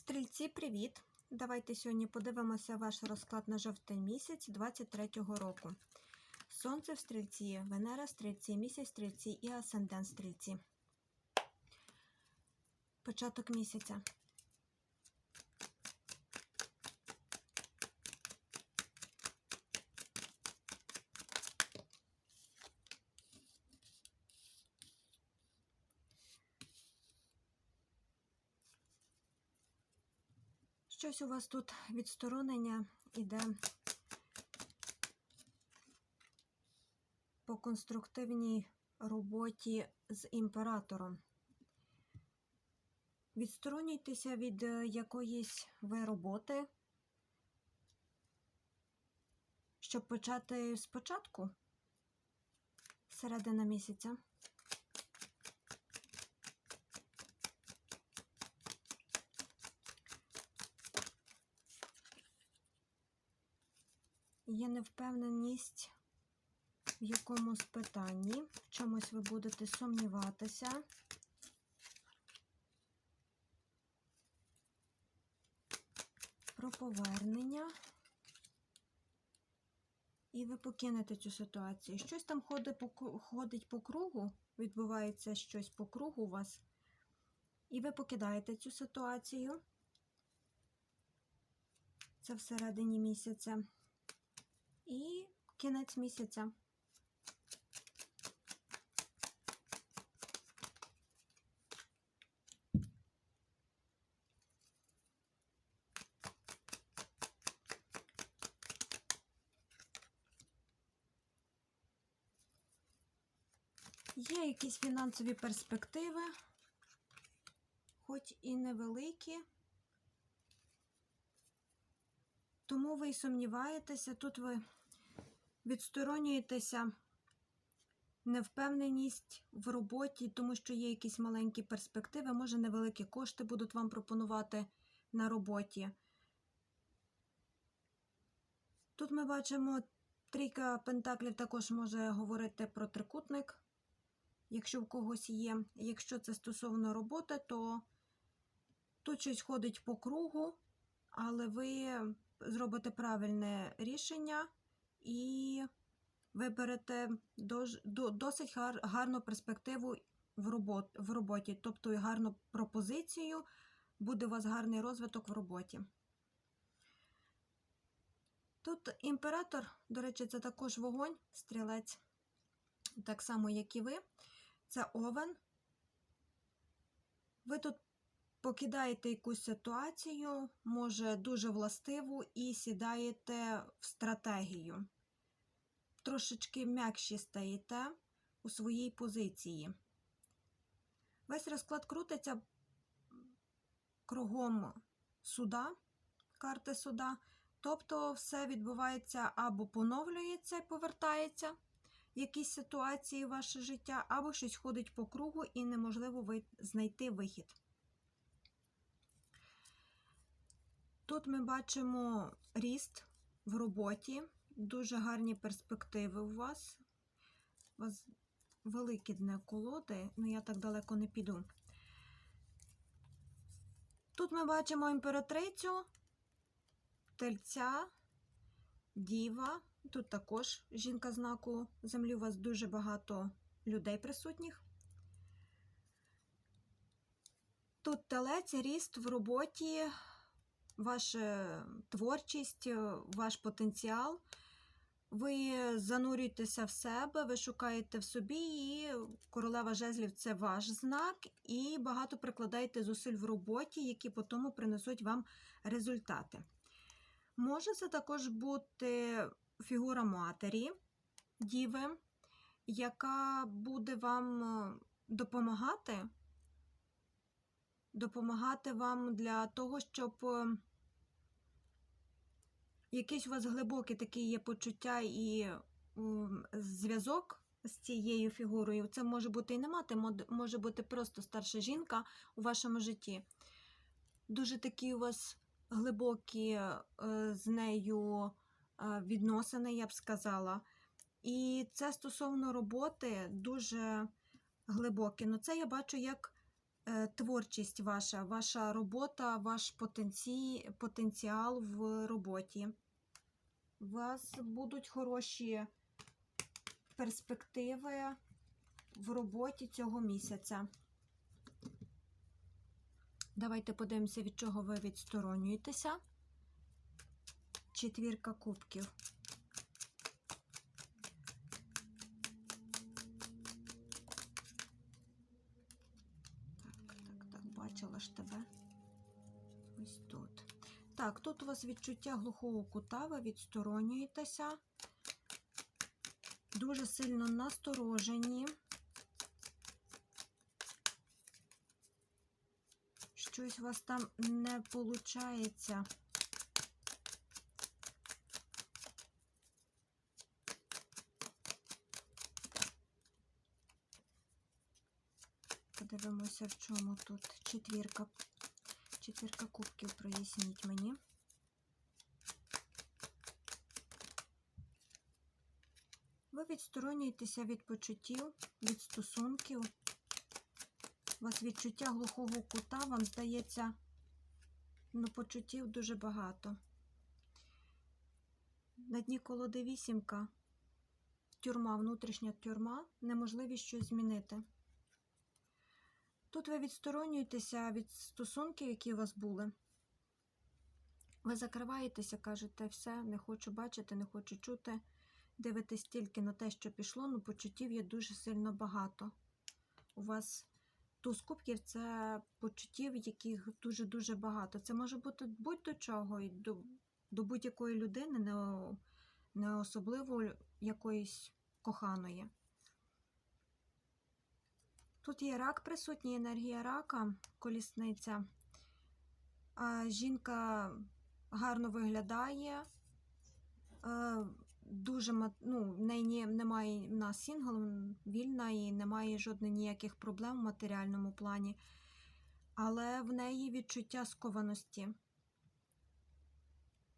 Стрільці, привіт! Давайте сьогодні подивимося ваш розклад на жовтень місяць 23-го року. Сонце в стрільці, Венера в стрільці, місяць в стрільці і асцендент в стрільці. Початок місяця. Щось у вас тут відсторонення іде по конструктивній роботі з імператором. Відсторонюйтеся від е, якоїсь ви роботи, щоб почати спочатку, середина місяця. Є невпевненість в якомусь питанні, в чомусь ви будете сумніватися. Про повернення. І ви покинете цю ситуацію. Щось там ходить по, ходить по кругу, відбувається щось по кругу у вас. І ви покидаєте цю ситуацію. Це всередині місяця. І кінець місяця. Є якісь фінансові перспективи, хоч і невеликі. Тому ви й сумніваєтеся, тут ви відсторонюєтеся невпевненість в роботі, тому що є якісь маленькі перспективи, може невеликі кошти будуть вам пропонувати на роботі. Тут ми бачимо, трійка пентаклів також може говорити про трикутник, якщо в когось є. Якщо це стосовно роботи, то тут щось ходить по кругу, але ви зробите правильне рішення і виберете досить гарну перспективу в, роботі, тобто гарну пропозицію, буде у вас гарний розвиток в роботі. Тут імператор, до речі, це також вогонь, стрілець, так само, як і ви. Це овен. Ви тут покидаєте якусь ситуацію, може дуже властиву, і сідаєте в стратегію. Трошечки м'якші стаєте у своїй позиції. Весь розклад крутиться кругом суда, карти суда. Тобто все відбувається або поновлюється і повертається якісь ситуації в ваше життя, або щось ходить по кругу і неможливо знайти вихід. Тут ми бачимо ріст в роботі, дуже гарні перспективи у вас. У вас великі дне колоди, але я так далеко не піду. Тут ми бачимо імператрицю, тельця, діва. Тут також жінка знаку землі. У вас дуже багато людей присутніх. Тут телець, ріст в роботі, ваша творчість, е, ваш потенціал. Ви занурюєтеся в себе, ви шукаєте в собі, і королева жезлів це ваш знак, і багато прикладаєте зусиль в роботі, які потім принесуть вам результати. Може це також бути фігура матері, діви, яка буде вам е, допомагати, допомагати вам для того, щоб якийсь у вас глибокий такий є почуття і зв'язок з цією фігурою. Це може бути і не мати, може бути просто старша жінка у вашому житті. Дуже такі у вас глибокі е, з нею е, відносини, я б сказала. І це стосовно роботи дуже глибокі. Ну, це я бачу як творчість ваша, ваша робота, ваш потенці... потенціал в роботі. У вас будуть хороші перспективи в роботі цього місяця. Давайте подивимося, від чого ви відсторонюєтеся. Четвірка кубків. Так, так, так, бачила ж тебе. Ось тут. Так, тут у вас відчуття глухого кута, ви відсторонюєтеся. Дуже сильно насторожені. Щось у вас там не виходить. Подивимося, в чому тут четвірка. Четвірка кубків, проясніть мені. Ви відсторонюєтеся від почуттів, від стосунків. У вас відчуття глухого кута, вам здається, ну, почуттів дуже багато. На дні колоди вісімка, тюрма, внутрішня тюрма, неможливість щось змінити. Тут ви відсторонюєтеся від стосунків, які у вас були. Ви закриваєтеся, кажете, все, не хочу бачити, не хочу чути. Дивитесь тільки на те, що пішло, ну почуттів є дуже сильно багато. У вас туз кубків це почуттів, яких дуже-дуже багато. Це може бути будь-до чого, до, до будь-якої людини, не, не особливо якоїсь коханої. Тут є рак присутній, енергія рака, колісниця. Жінка гарно виглядає. Дуже ну, в неї немає в нас сінгл, вільна і немає жодних ніяких проблем в матеріальному плані. Але в неї відчуття скованості.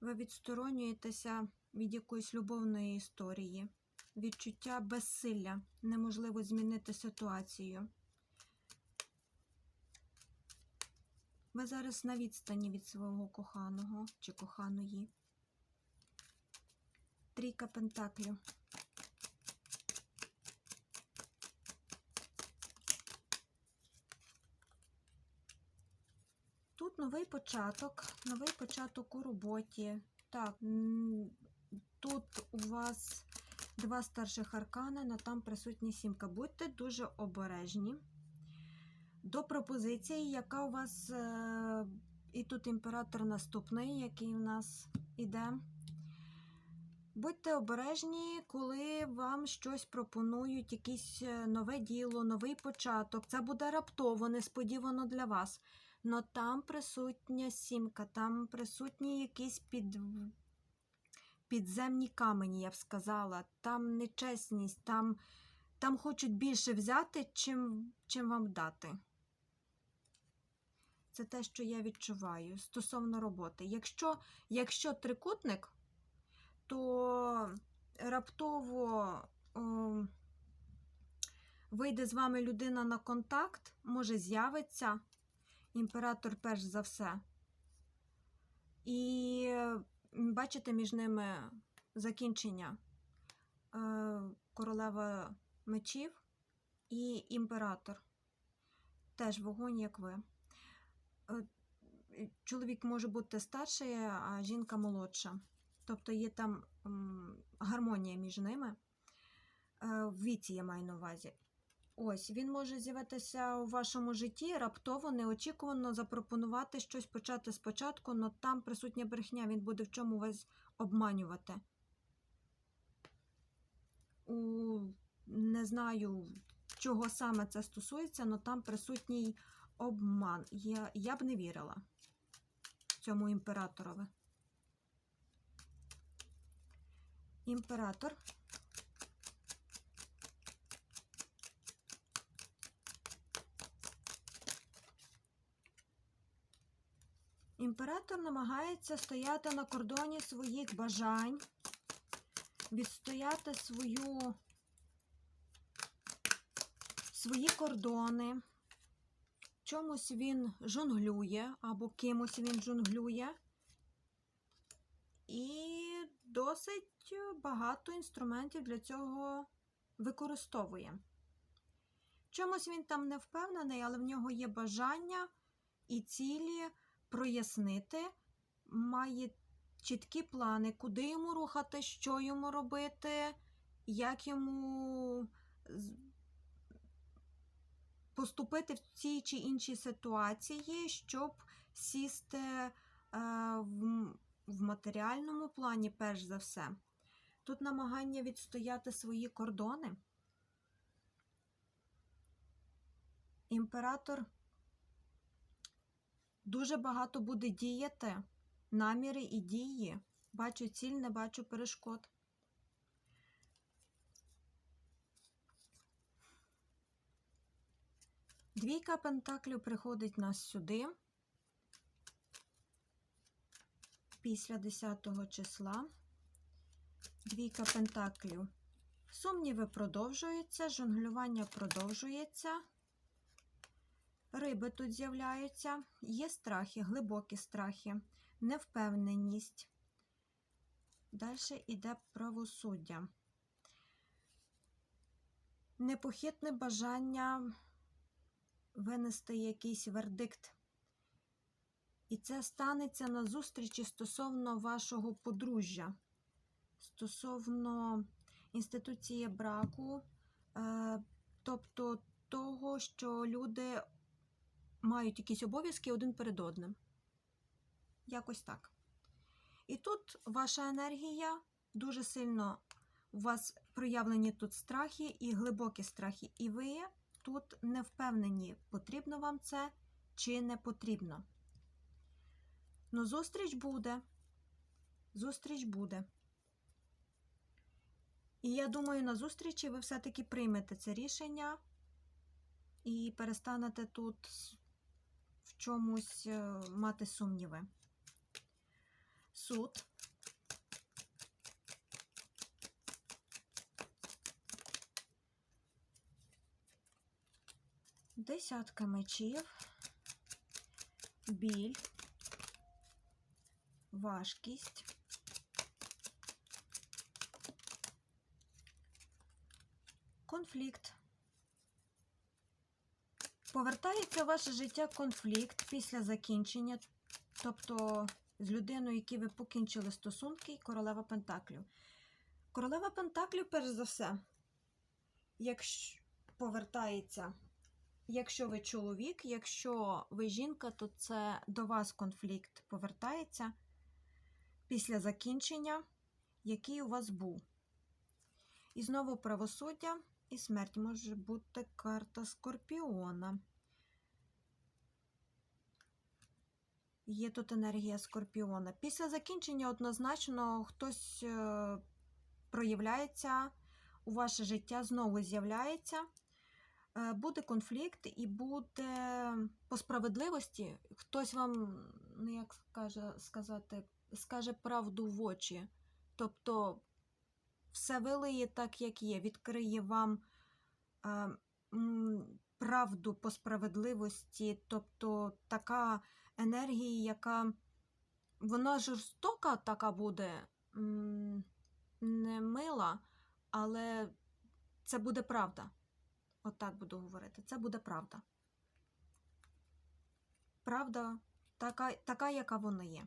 Ви відсторонюєтеся від якоїсь любовної історії, відчуття безсилля, неможливо змінити ситуацію. Ви зараз на відстані від свого коханого чи коханої. Трійка пентаклів. Тут новий початок, новий початок у роботі. Так, тут у вас два старших аркани, але там присутні сімка. Будьте дуже обережні. До пропозиції, яка у вас, е, і тут імператор наступний, який у нас іде. Будьте обережні, коли вам щось пропонують, якесь е, нове діло, новий початок. Це буде раптово, несподівано для вас. Но там присутня сімка, там присутні якісь під... підземні камені, я б сказала. Там нечесність, там, там хочуть більше взяти, чим, чим вам дати. Це те, що я відчуваю стосовно роботи. Якщо, якщо трикутник, то раптово о, вийде з вами людина на контакт, може з'явиться імператор перш за все. І бачите між ними закінчення е, королева мечів і імператор. Теж вогонь, як ви. Е, Чоловік може бути старший, а жінка молодша. Тобто є там гармонія між ними. Е, В віці я маю на увазі. Ось, він може з'явитися у вашому житті раптово, неочікувано запропонувати щось почати спочатку, але там присутня брехня, він буде в чому вас обманювати. У, не знаю, чого саме це стосується, але там присутній обман. Я, я б не вірила цьому імператорові. Імператор. Імператор намагається стояти на кордоні своїх бажань, відстояти свою, свої кордони. чомусь він жонглює, або кимось він жонглює. І досить багато інструментів для цього використовує. Чомусь він там не впевнений, але в нього є бажання і цілі прояснити, має чіткі плани, куди йому рухати, що йому робити, як йому поступити в цій чи іншій ситуації, щоб сісти е, в, матеріальному плані, перш за все. Тут намагання відстояти свої кордони. Імператор дуже багато буде діяти, наміри і дії. Бачу ціль, не бачу перешкод. Двійка пентаклів приходить нас сюди після 10 числа. Двійка пентаклів. Сумніви продовжуються, жонглювання продовжується. Риби тут з'являються. Є страхи, глибокі страхи, невпевненість. Далі йде правосуддя. Непохитне бажання винести якийсь вердикт. І це станеться на зустрічі стосовно вашого подружжя, стосовно інституції браку, е, тобто того, що люди мають якісь обов'язки один перед одним. Якось так. І тут ваша енергія дуже сильно у вас проявлені тут страхи і глибокі страхи, і ви тут не впевнені, потрібно вам це чи не потрібно. Ну, зустріч буде. Зустріч буде. І я думаю, на зустрічі ви все-таки приймете це рішення і перестанете тут чомусь е, мати сумніви. Суд. Десятка мечів, біль, важкість, конфлікт. Повертається в ваше життя конфлікт після закінчення, тобто з людиною, які ви покінчили стосунки, і королева Пентаклів. Королева Пентаклів, перш за все, якщо повертається, якщо ви чоловік, якщо ви жінка, то це до вас конфлікт повертається після закінчення, який у вас був. І знову правосуддя і смерть може бути карта Скорпіона. Є тут енергія Скорпіона. Після закінчення однозначно хтось е, проявляється у ваше життя, знову з'являється. Е, Буде конфлікт і буде по справедливості. Хтось вам, ну як скаже, сказати, скаже правду в очі. Тобто все вилиє так, як є, відкриє вам е, правду по справедливості, тобто така енергія, яка вона жорстока така буде, не мила, але це буде правда. Отак буду говорити. Це буде правда. Правда така, така яка вона є.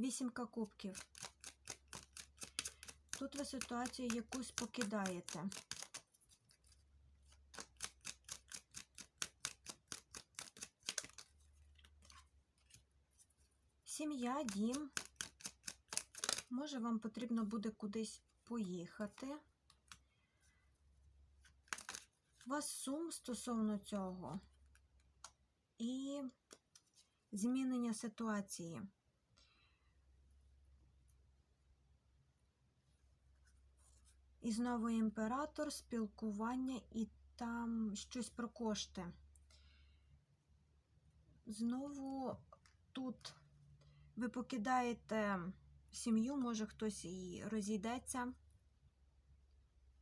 Вісімка кубків. Тут ви ситуацію якусь покидаєте. Сім'я, дім. Може, вам потрібно буде кудись поїхати. У вас сум стосовно цього. І змінення ситуації. І знову імператор, спілкування і там щось про кошти. Знову тут ви покидаєте сім'ю, може хтось і розійдеться.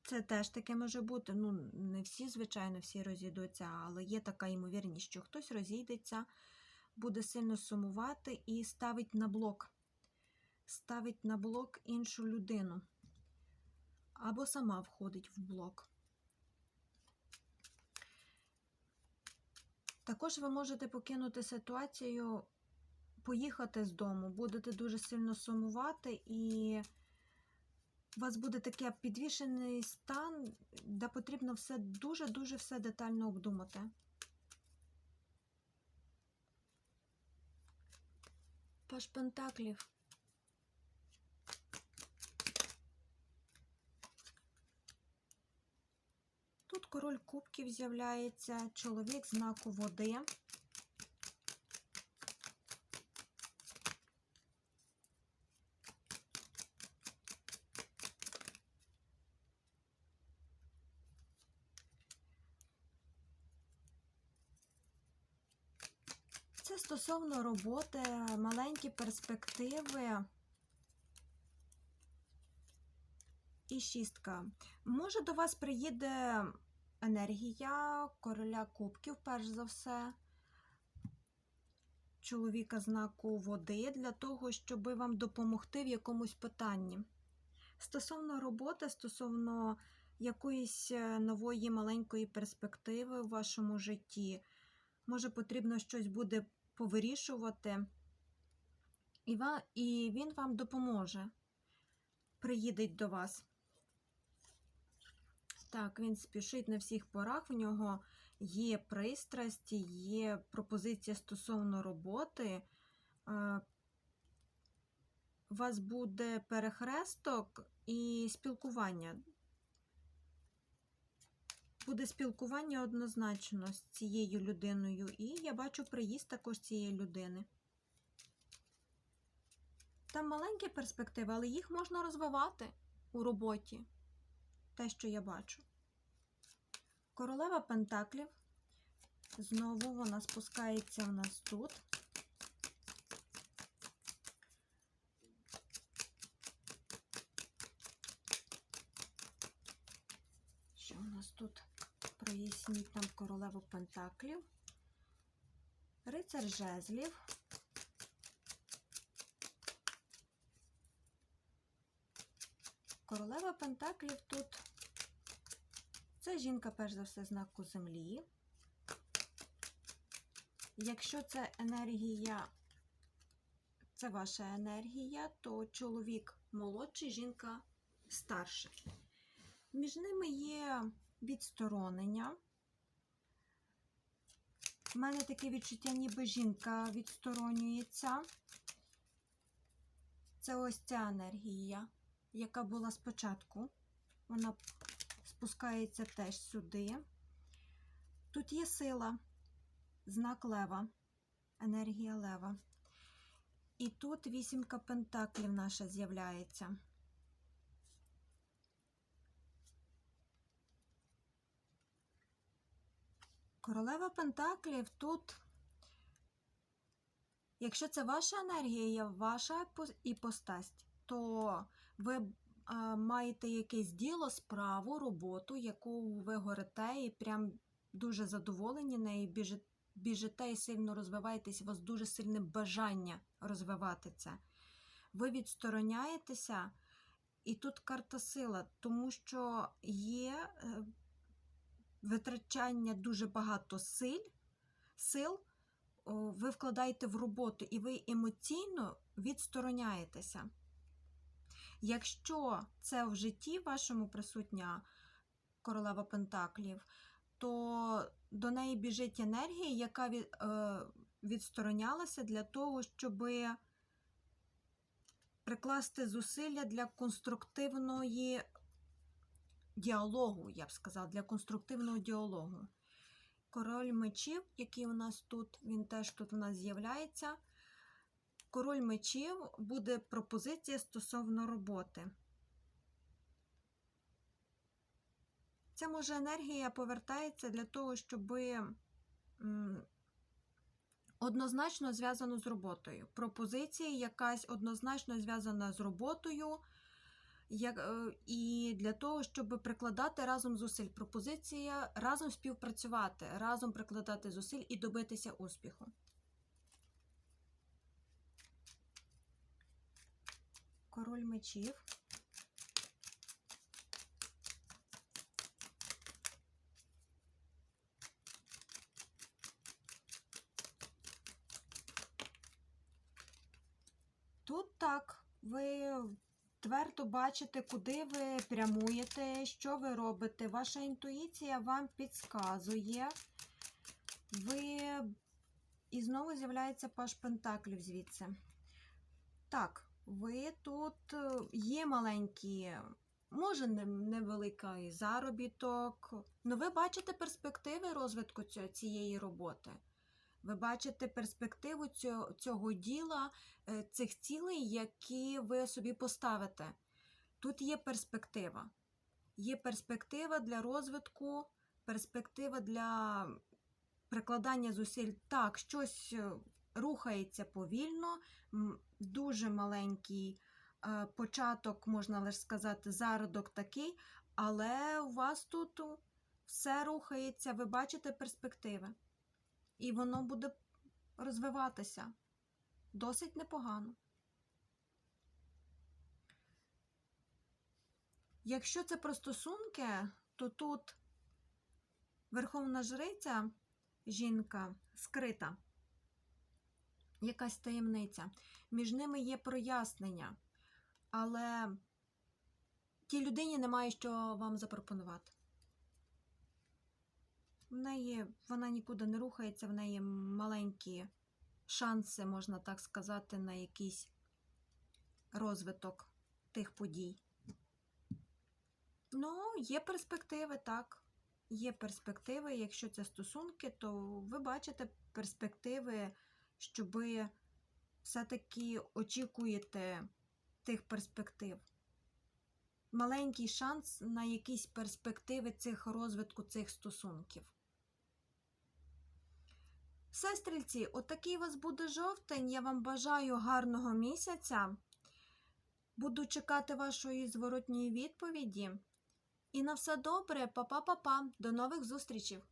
Це теж таке може бути. Ну, не всі, звичайно, всі розійдуться, але є така ймовірність, що хтось розійдеться, буде сильно сумувати і ставить на блок. Ставить на блок іншу людину. Або сама входить в блок. Також ви можете покинути ситуацію, поїхати з дому, будете дуже сильно сумувати, і у вас буде такий підвішений стан, де потрібно все дуже-дуже все детально обдумати. Паш Пентаклів. Король кубків з'являється, чоловік знаку води. Це стосовно роботи, маленькі перспективи. І шістка. Може, до вас приїде енергія короля кубків, перш за все, чоловіка знаку води, для того, щоб вам допомогти в якомусь питанні. Стосовно роботи, стосовно якоїсь е, нової маленької перспективи в вашому житті, може, потрібно щось буде повирішувати, і, він вам допоможе, приїде до вас. Так, він спішить на всіх порах. В нього є пристрасті, є пропозиція стосовно роботи. У вас буде перехресток і спілкування. Буде спілкування однозначно з цією людиною, і я бачу приїзд також цієї людини. Там маленькі перспективи, але їх можна розвивати у роботі те, що я бачу. Королева Пентаклів. Знову вона спускається в нас тут. Що у нас тут? Проясніть нам королеву Пентаклів. Рицар жезлів. Королева Пентаклів тут це жінка, перш за все, знаку землі. Якщо це енергія, це ваша енергія, то чоловік молодший, жінка старша. Між ними є відсторонення. У мене таке відчуття, ніби жінка відсторонюється. Це ось ця енергія, яка була спочатку. Вона спускається теж сюди. Тут є сила, знак лева, енергія лева. І тут вісімка пентаклів наша з'являється. Королева Пентаклів тут, якщо це ваша енергія, ваша пос- іпостась, то ви а, маєте якесь діло, справу, роботу, яку ви горите і прям дуже задоволені нею, біжи- біжите і сильно розвиваєтесь, у вас дуже сильне бажання розвивати це. Ви відстороняєтеся, і тут карта сила, тому що є е, витрачання дуже багато сил, сил ви вкладаєте в роботу, і ви емоційно відстороняєтеся. Якщо це в житті вашому присутня королева Пентаклів, то до неї біжить енергія, яка е, відсторонялася для того, щоб прикласти зусилля для конструктивної діалогу, я б сказала, для конструктивного діалогу. Король мечів, який у нас тут, він теж тут у нас з'являється. Король мечів буде пропозиція стосовно роботи. Ця може енергія повертається для того, щоб однозначно зв'язано з роботою. Пропозиція якась однозначно зв'язана з роботою, Як, е, і для того, щоб прикладати разом зусиль. Пропозиція разом співпрацювати, разом прикладати зусиль і добитися успіху. Король мечів. Тут так, ви твердо бачите, куди ви прямуєте, що ви робите. Ваша інтуїція вам підказує. Ви і знову з'являється паш Пентаклів звідси. Так, ви тут е, є маленькі, може, не- невеликий заробіток, але ви бачите перспективи розвитку цієї роботи. Ви бачите перспективу цього, цього діла, е, цих цілей, які ви собі поставите. Тут є перспектива. Є перспектива для розвитку, перспектива для прикладання зусиль. Так, щось е, рухається повільно, дуже маленький е, початок, можна лише сказати, зародок такий, але у вас тут все рухається, ви бачите перспективи. І воно буде розвиватися досить непогано. Якщо це про стосунки, то тут Верховна Жриця, жінка скрита, якась таємниця. Між ними є прояснення, але тій людині немає що вам запропонувати. В неї вона нікуди не рухається, в неї маленькі шанси, можна так сказати, на якийсь розвиток тих подій. Ну, є перспективи, так. Є перспективи. Якщо це стосунки, то ви бачите перспективи, що ви все-таки очікуєте тих перспектив. Маленький шанс на якісь перспективи цих розвитку цих стосунків. Все, стрільці, отакий у вас буде жовтень. Я вам бажаю гарного місяця. Буду чекати вашої зворотньої відповіді. І на все добре, па-па-па-па. До нових зустрічей!